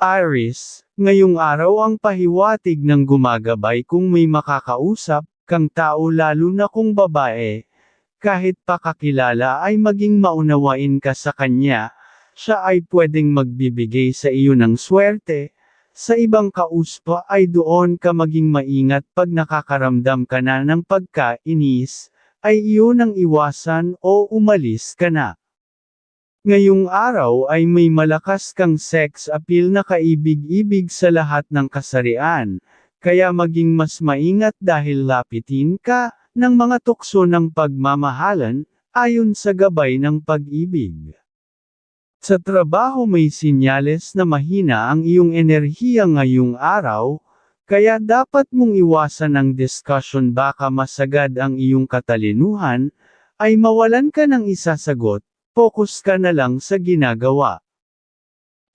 Iris, ngayong araw ang pahiwatig ng gumagabay kung may makakausap, kang tao lalo na kung babae. Kahit pakakilala ay maging maunawain ka sa kanya, siya ay pwedeng magbibigay sa iyo ng swerte. Sa ibang kauspa ay doon ka maging maingat pag nakakaramdam ka na ng pagkainis, ay iyon ang iwasan o umalis ka na. Ngayong araw ay may malakas kang sex appeal na kaibig-ibig sa lahat ng kasarian, kaya maging mas maingat dahil lapitin ka ng mga tukso ng pagmamahalan, ayon sa gabay ng pag-ibig. Sa trabaho may sinyales na mahina ang iyong enerhiya ngayong araw, kaya dapat mong iwasan ang discussion baka masagad ang iyong katalinuhan, ay mawalan ka ng isasagot, Focus ka na lang sa ginagawa.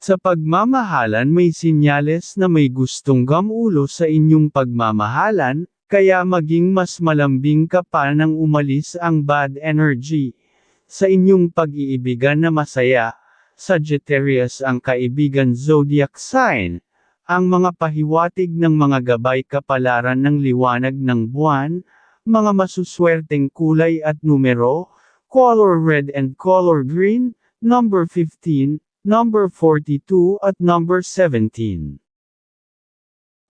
Sa pagmamahalan may sinyales na may gustong gamulo sa inyong pagmamahalan, kaya maging mas malambing ka pa nang umalis ang bad energy. Sa inyong pag-iibigan na masaya, Sagittarius ang kaibigan zodiac sign, ang mga pahiwatig ng mga gabay kapalaran ng liwanag ng buwan, mga masuswerteng kulay at numero, color red and color green, number 15, number 42 at number 17.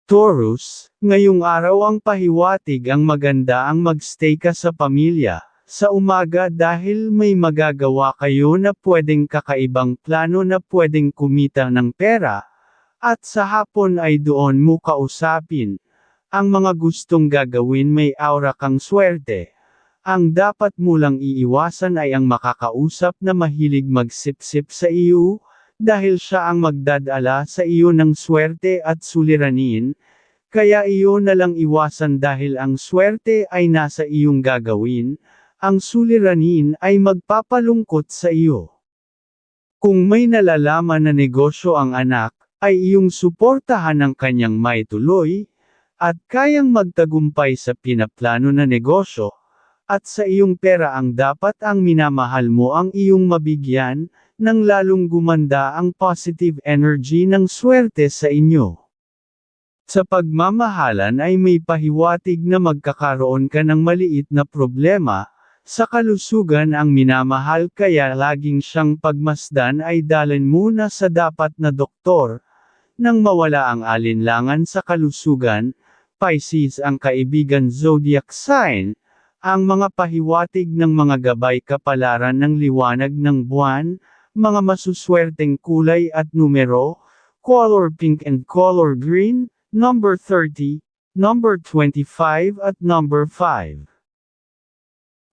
Taurus, ngayong araw ang pahiwatig ang maganda ang magstay ka sa pamilya, sa umaga dahil may magagawa kayo na pwedeng kakaibang plano na pwedeng kumita ng pera, at sa hapon ay doon mo kausapin, ang mga gustong gagawin may aura kang swerte. Ang dapat mo lang iiwasan ay ang makakausap na mahilig magsipsip sa iyo, dahil siya ang magdadala sa iyo ng swerte at suliranin, kaya iyo na lang iwasan dahil ang swerte ay nasa iyong gagawin, ang suliranin ay magpapalungkot sa iyo. Kung may nalalaman na negosyo ang anak, ay iyong suportahan ang kanyang may tuloy, at kayang magtagumpay sa pinaplano na negosyo, at sa iyong pera ang dapat ang minamahal mo ang iyong mabigyan, nang lalong gumanda ang positive energy ng swerte sa inyo. Sa pagmamahalan ay may pahiwatig na magkakaroon ka ng maliit na problema, sa kalusugan ang minamahal kaya laging siyang pagmasdan ay dalin muna sa dapat na doktor, nang mawala ang alinlangan sa kalusugan, Pisces ang kaibigan zodiac sign, ang mga pahiwatig ng mga gabay kapalaran ng liwanag ng buwan, mga masuswerteng kulay at numero, color pink and color green, number 30, number 25 at number 5.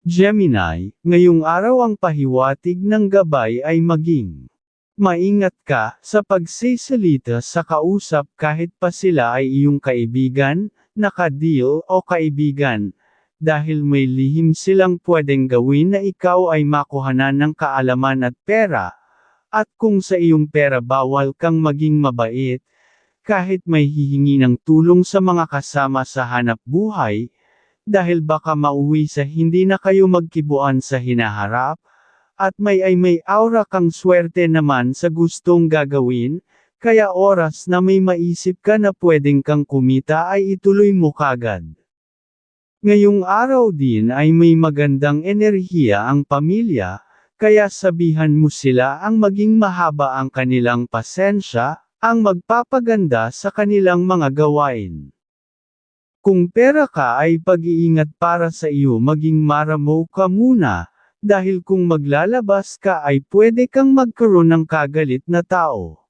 Gemini, ngayong araw ang pahiwatig ng gabay ay maging Maingat ka sa pagsisalita sa kausap kahit pa sila ay iyong kaibigan, nakadil o kaibigan, dahil may lihim silang pwedeng gawin na ikaw ay makuhanan ng kaalaman at pera. At kung sa iyong pera bawal kang maging mabait, kahit may hihingi ng tulong sa mga kasama sa hanap buhay, dahil baka mauwi sa hindi na kayo magkibuan sa hinaharap, at may ay may aura kang swerte naman sa gustong gagawin, kaya oras na may maisip ka na pwedeng kang kumita ay ituloy mo kagad. Ngayong araw din ay may magandang enerhiya ang pamilya, kaya sabihan mo sila ang maging mahaba ang kanilang pasensya, ang magpapaganda sa kanilang mga gawain. Kung pera ka ay pag-iingat para sa iyo maging maramo ka muna, dahil kung maglalabas ka ay pwede kang magkaroon ng kagalit na tao.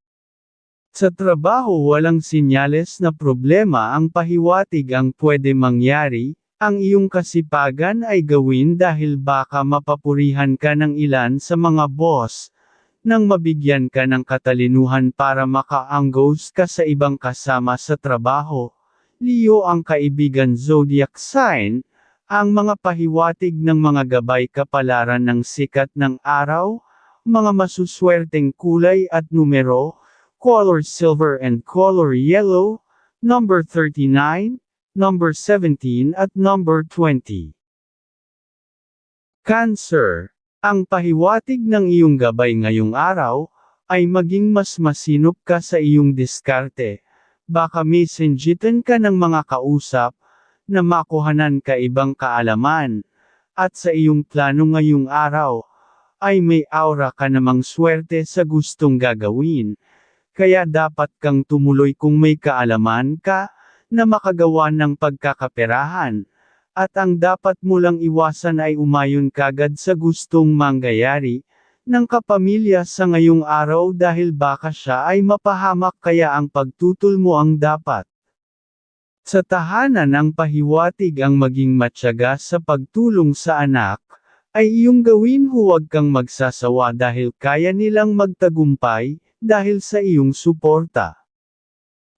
Sa trabaho walang sinyales na problema ang pahiwatig ang pwede mangyari, ang iyong kasipagan ay gawin dahil baka mapapurihan ka ng ilan sa mga boss, nang mabigyan ka ng katalinuhan para makaanggos ka sa ibang kasama sa trabaho. Leo ang kaibigan zodiac sign, ang mga pahiwatig ng mga gabay kapalaran ng sikat ng araw, mga masuswerteng kulay at numero, color silver and color yellow, number 39, number 17 at number 20. Cancer, ang pahiwatig ng iyong gabay ngayong araw, ay maging mas masinop ka sa iyong diskarte. Baka may senjitan ka ng mga kausap, na makuhanan ka ibang kaalaman. At sa iyong plano ngayong araw, ay may aura ka namang swerte sa gustong gagawin. Kaya dapat kang tumuloy kung may kaalaman ka, na makagawa ng pagkakaperahan. At ang dapat mo lang iwasan ay umayon kagad sa gustong mangyayari, ng kapamilya sa ngayong araw dahil baka siya ay mapahamak kaya ang pagtutol mo ang dapat. Sa tahanan ang pahiwatig ang maging matyaga sa pagtulong sa anak, ay iyong gawin huwag kang magsasawa dahil kaya nilang magtagumpay, dahil sa iyong suporta.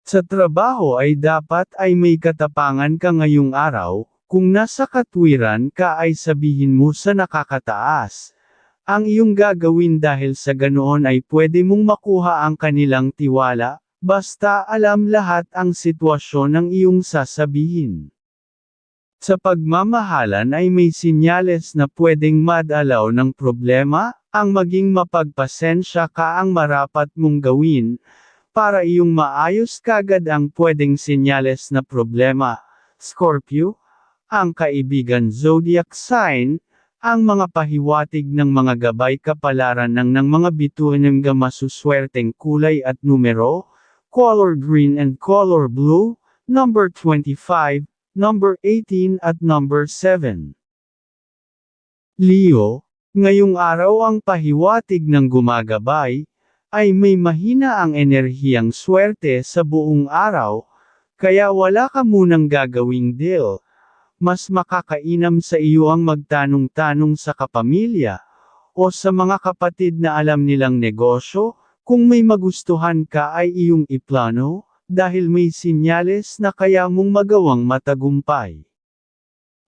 Sa trabaho ay dapat ay may katapangan ka ngayong araw, kung nasa katwiran ka ay sabihin mo sa nakakataas, ang iyong gagawin dahil sa ganoon ay pwede mong makuha ang kanilang tiwala, basta alam lahat ang sitwasyon ng iyong sasabihin. Sa pagmamahalan ay may sinyales na pwedeng madalaw ng problema, ang maging mapagpasensya ka ang marapat mong gawin, para iyong maayos kagad ang pwedeng sinyales na problema. Scorpio, ang kaibigan zodiac sign, ang mga pahiwatig ng mga gabay kapalaran ng ng mga bituin ng masuswerteng kulay at numero, color green and color blue, number 25, number 18 at number 7. Leo, ngayong araw ang pahiwatig ng gumagabay, ay may mahina ang enerhiyang swerte sa buong araw, kaya wala ka munang gagawing deal mas makakainam sa iyo ang magtanong-tanong sa kapamilya, o sa mga kapatid na alam nilang negosyo, kung may magustuhan ka ay iyong iplano, dahil may sinyales na kaya mong magawang matagumpay.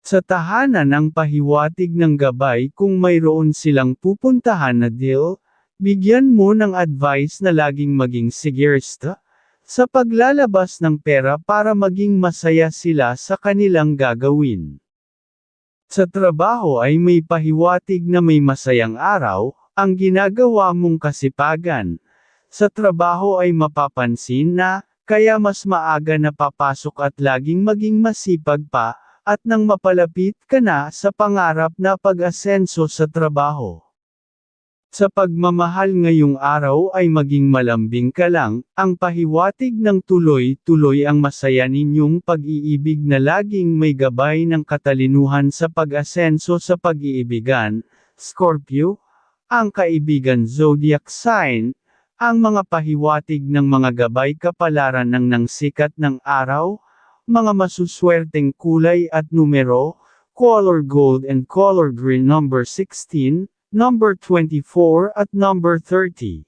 Sa tahanan ng pahiwatig ng gabay kung mayroon silang pupuntahan na deal, bigyan mo ng advice na laging maging sigurista, sa paglalabas ng pera para maging masaya sila sa kanilang gagawin. Sa trabaho ay may pahiwatig na may masayang araw, ang ginagawa mong kasipagan. Sa trabaho ay mapapansin na, kaya mas maaga na papasok at laging maging masipag pa, at nang mapalapit ka na sa pangarap na pag-asenso sa trabaho. Sa pagmamahal ngayong araw ay maging malambing ka lang, ang pahiwatig ng tuloy-tuloy ang masaya ninyong pag-iibig na laging may gabay ng katalinuhan sa pag-asenso sa pag-iibigan, Scorpio, ang kaibigan zodiac sign, ang mga pahiwatig ng mga gabay kapalaran ng nang sikat ng araw, mga masuswerteng kulay at numero, color gold and color green number 16, number 24 at number 30.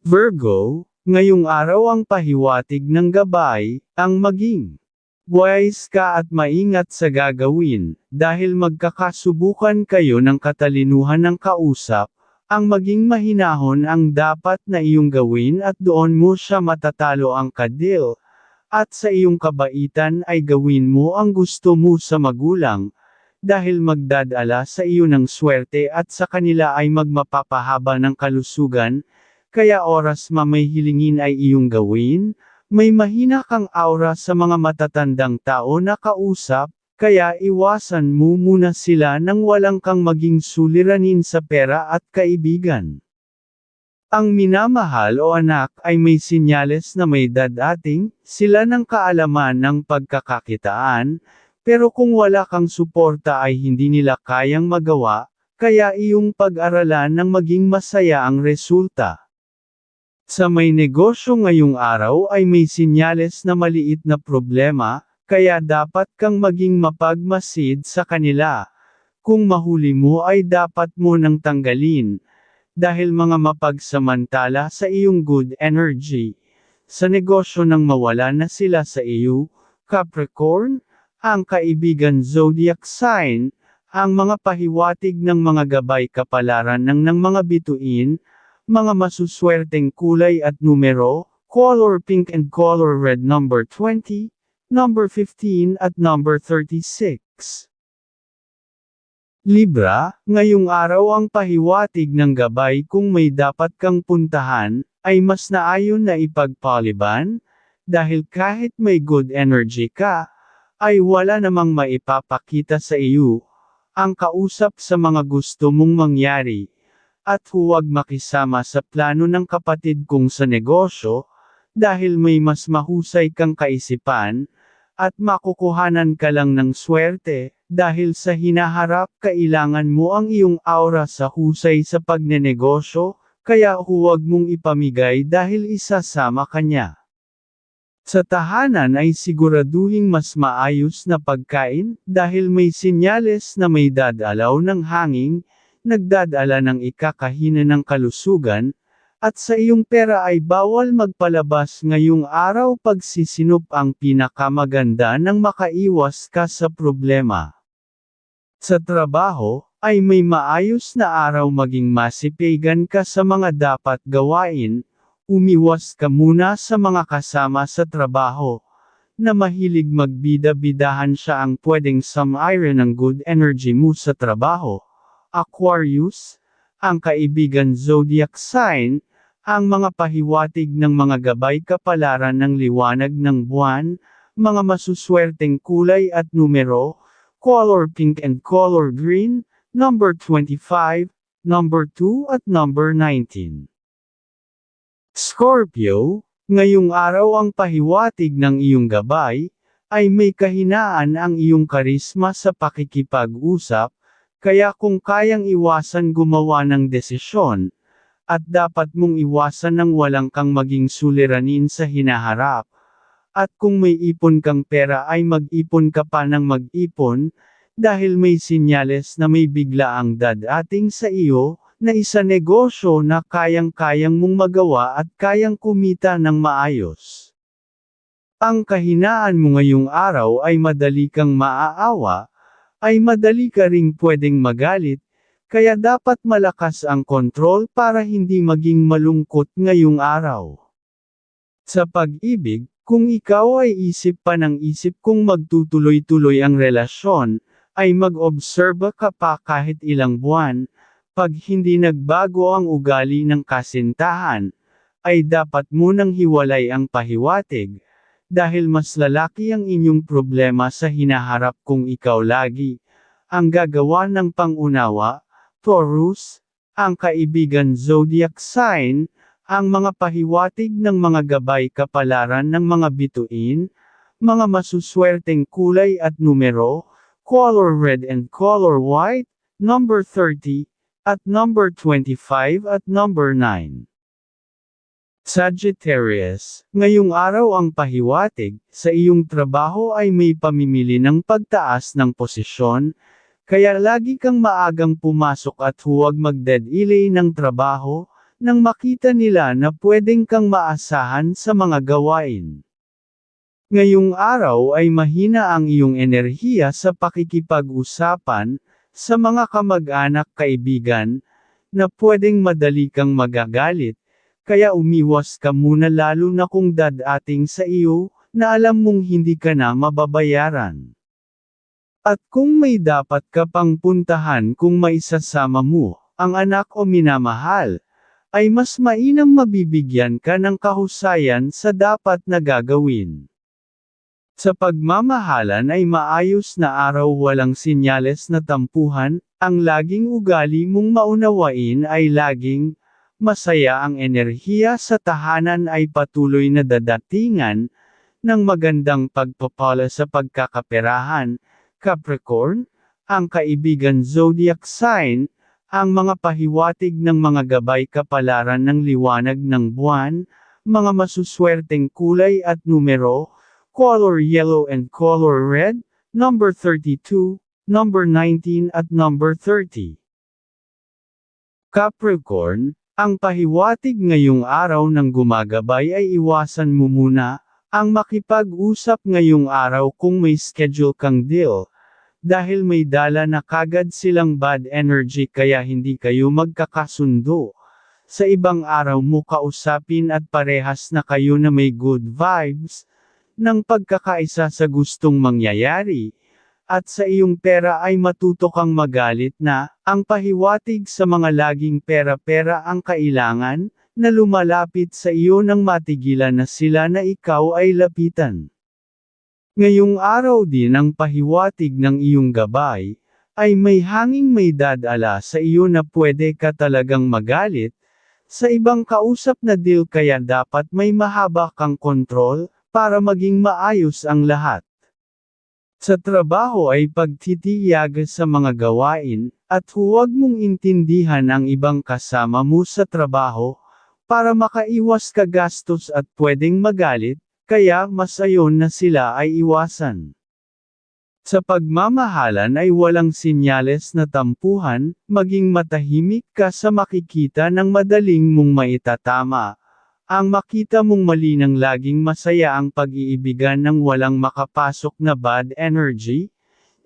Virgo, ngayong araw ang pahiwatig ng gabay, ang maging wise ka at maingat sa gagawin, dahil magkakasubukan kayo ng katalinuhan ng kausap, ang maging mahinahon ang dapat na iyong gawin at doon mo siya matatalo ang kadil, at sa iyong kabaitan ay gawin mo ang gusto mo sa magulang, dahil magdadala sa iyo ng swerte at sa kanila ay magmapapahaba ng kalusugan, kaya oras mamay hilingin ay iyong gawin, may mahina kang aura sa mga matatandang tao na kausap, kaya iwasan mo muna sila nang walang kang maging suliranin sa pera at kaibigan. Ang minamahal o anak ay may sinyales na may dadating, sila ng kaalaman ng pagkakakitaan, pero kung wala kang suporta ay hindi nila kayang magawa, kaya iyong pag-aralan ng maging masaya ang resulta. Sa may negosyo ngayong araw ay may sinyales na maliit na problema, kaya dapat kang maging mapagmasid sa kanila. Kung mahuli mo ay dapat mo nang tanggalin, dahil mga mapagsamantala sa iyong good energy. Sa negosyo nang mawala na sila sa iyo, Capricorn, ang kaibigan zodiac sign, ang mga pahiwatig ng mga gabay kapalaran ng ng mga bituin, mga masuswerteng kulay at numero, color pink and color red number 20, number 15 at number 36. Libra, ngayong araw ang pahiwatig ng gabay kung may dapat kang puntahan, ay mas naayon na ipagpaliban, dahil kahit may good energy ka, ay wala namang maipapakita sa iyo, ang kausap sa mga gusto mong mangyari, at huwag makisama sa plano ng kapatid kong sa negosyo, dahil may mas mahusay kang kaisipan, at makukuhanan ka lang ng swerte, dahil sa hinaharap kailangan mo ang iyong aura sa husay sa pagnenegosyo, kaya huwag mong ipamigay dahil isasama ka niya. Sa tahanan ay siguraduhing mas maayos na pagkain, dahil may sinyales na may dadalaw ng hangin, nagdadala ng ikakahina ng kalusugan, at sa iyong pera ay bawal magpalabas ngayong araw pagsisinop ang pinakamaganda nang makaiwas ka sa problema. Sa trabaho, ay may maayos na araw maging masipigan ka sa mga dapat gawain, umiwas ka muna sa mga kasama sa trabaho, na mahilig magbida-bidahan siya ang pwedeng sumire ng good energy mo sa trabaho. Aquarius, ang kaibigan zodiac sign, ang mga pahiwatig ng mga gabay kapalaran ng liwanag ng buwan, mga masuswerteng kulay at numero, color pink and color green, number 25, number 2 at number 19. Scorpio, ngayong araw ang pahiwatig ng iyong gabay, ay may kahinaan ang iyong karisma sa pakikipag-usap, kaya kung kayang iwasan gumawa ng desisyon, at dapat mong iwasan ng walang kang maging suliranin sa hinaharap, at kung may ipon kang pera ay mag-ipon ka pa ng mag-ipon, dahil may sinyales na may bigla ang dadating sa iyo, na isa negosyo na kayang-kayang mong magawa at kayang kumita ng maayos. Ang kahinaan mo ngayong araw ay madali kang maaawa, ay madali ka ring pwedeng magalit, kaya dapat malakas ang kontrol para hindi maging malungkot ngayong araw. Sa pag-ibig, kung ikaw ay isip pa ng isip kung magtutuloy-tuloy ang relasyon, ay mag-obserba ka pa kahit ilang buwan, pag hindi nagbago ang ugali ng kasintahan, ay dapat munang hiwalay ang pahiwatig, dahil mas lalaki ang inyong problema sa hinaharap kung ikaw lagi, ang gagawa ng pangunawa, Taurus, ang kaibigan zodiac sign, ang mga pahiwatig ng mga gabay kapalaran ng mga bituin, mga masuswerteng kulay at numero, color red and color white, number 30, at number 25 at number 9. Sagittarius, ngayong araw ang pahiwatig, sa iyong trabaho ay may pamimili ng pagtaas ng posisyon, kaya lagi kang maagang pumasok at huwag mag-delay ng trabaho, nang makita nila na pwedeng kang maasahan sa mga gawain. Ngayong araw ay mahina ang iyong enerhiya sa pakikipag-usapan, sa mga kamag-anak kaibigan, na pwedeng madali kang magagalit, kaya umiwas ka muna lalo na kung dadating sa iyo, na alam mong hindi ka na mababayaran. At kung may dapat ka pang puntahan kung maisasama mo, ang anak o minamahal, ay mas mainam mabibigyan ka ng kahusayan sa dapat na gagawin. Sa pagmamahalan ay maayos na araw walang sinyales na tampuhan, ang laging ugali mong maunawain ay laging, masaya ang enerhiya sa tahanan ay patuloy na dadatingan, ng magandang pagpapala sa pagkakaperahan, Capricorn, ang kaibigan zodiac sign, ang mga pahiwatig ng mga gabay kapalaran ng liwanag ng buwan, mga masuswerteng kulay at numero, color yellow and color red, number 32, number 19 at number 30. Capricorn, ang pahiwatig ngayong araw ng gumagabay ay iwasan mo muna, ang makipag-usap ngayong araw kung may schedule kang deal, dahil may dala na kagad silang bad energy kaya hindi kayo magkakasundo. Sa ibang araw mo kausapin at parehas na kayo na may good vibes, ng pagkakaisa sa gustong mangyayari, at sa iyong pera ay matuto kang magalit na, ang pahiwatig sa mga laging pera-pera ang kailangan, na lumalapit sa iyo nang matigilan na sila na ikaw ay lapitan. Ngayong araw din ang pahiwatig ng iyong gabay, ay may hanging may dadala sa iyo na pwede ka talagang magalit, sa ibang kausap na deal kaya dapat may mahaba kang kontrol, para maging maayos ang lahat. Sa trabaho ay pagtitiyag sa mga gawain, at huwag mong intindihan ang ibang kasama mo sa trabaho, para makaiwas ka gastos at pwedeng magalit, kaya mas ayon na sila ay iwasan. Sa pagmamahalan ay walang sinyales na tampuhan, maging matahimik ka sa makikita ng madaling mong maitatama, ang makita mong malinang laging masaya ang pag-iibigan ng walang makapasok na bad energy?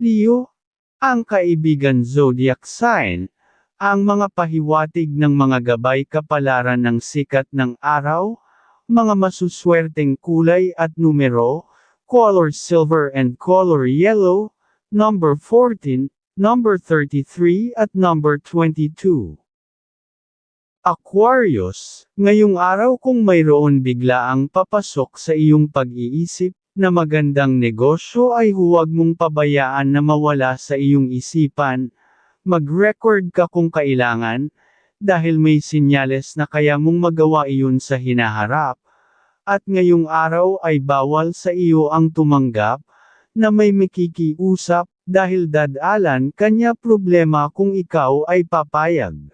Leo? Ang kaibigan zodiac sign, ang mga pahiwatig ng mga gabay kapalaran ng sikat ng araw, mga masuswerteng kulay at numero, color silver and color yellow, number 14, number 33 at number 22. Aquarius, ngayong araw kung mayroon bigla ang papasok sa iyong pag-iisip, na magandang negosyo ay huwag mong pabayaan na mawala sa iyong isipan, mag-record ka kung kailangan, dahil may sinyales na kaya mong magawa iyon sa hinaharap, at ngayong araw ay bawal sa iyo ang tumanggap, na may makikiusap, dahil dadalan kanya problema kung ikaw ay papayag.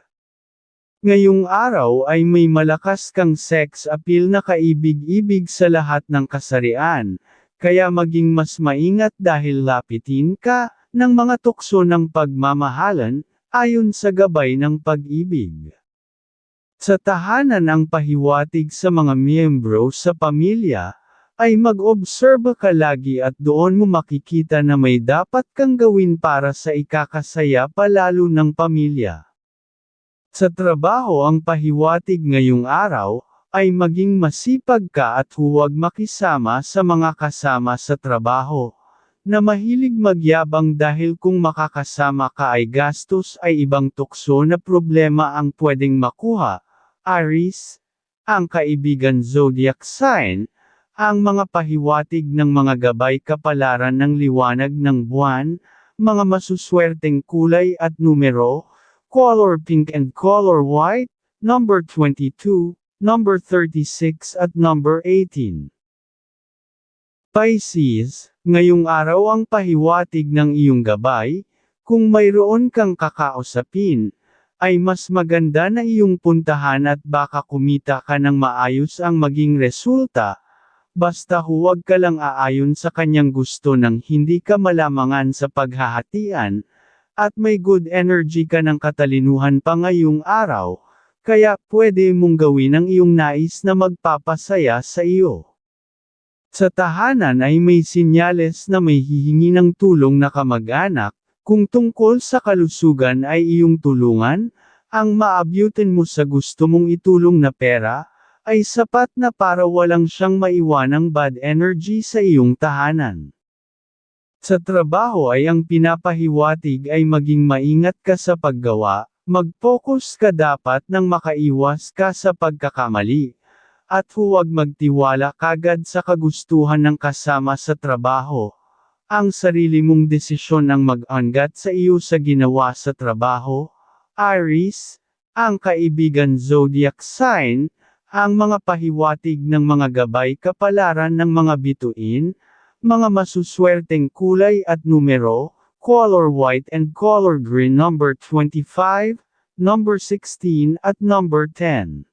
Ngayong araw ay may malakas kang sex appeal na kaibig-ibig sa lahat ng kasarian, kaya maging mas maingat dahil lapitin ka, ng mga tukso ng pagmamahalan, ayon sa gabay ng pag-ibig. Sa tahanan ang pahiwatig sa mga miyembro sa pamilya, ay mag-obserba ka lagi at doon mo makikita na may dapat kang gawin para sa ikakasaya palalo ng pamilya. Sa trabaho ang pahiwatig ngayong araw, ay maging masipag ka at huwag makisama sa mga kasama sa trabaho, na mahilig magyabang dahil kung makakasama ka ay gastos ay ibang tukso na problema ang pwedeng makuha. Aries, ang kaibigan zodiac sign, ang mga pahiwatig ng mga gabay kapalaran ng liwanag ng buwan, mga masuswerteng kulay at numero, color pink and color white, number 22, number 36 at number 18. Pisces, ngayong araw ang pahiwatig ng iyong gabay, kung mayroon kang kakausapin, ay mas maganda na iyong puntahan at baka kumita ka ng maayos ang maging resulta, basta huwag ka lang aayon sa kanyang gusto nang hindi ka malamangan sa paghahatian, at may good energy ka ng katalinuhan pa ngayong araw, kaya pwede mong gawin ang iyong nais na magpapasaya sa iyo. Sa tahanan ay may sinyales na may hihingi ng tulong na kamag-anak, kung tungkol sa kalusugan ay iyong tulungan, ang maabutin mo sa gusto mong itulong na pera, ay sapat na para walang siyang maiwanang bad energy sa iyong tahanan. Sa trabaho ay ang pinapahiwatig ay maging maingat ka sa paggawa, mag-focus ka dapat nang makaiwas ka sa pagkakamali, at huwag magtiwala kagad sa kagustuhan ng kasama sa trabaho. Ang sarili mong desisyon ang mag-angat sa iyo sa ginawa sa trabaho. Aries, ang kaibigan zodiac sign, ang mga pahiwatig ng mga gabay kapalaran ng mga bituin, mga masuswerteng kulay at numero, color white and color green number 25, number 16 at number 10.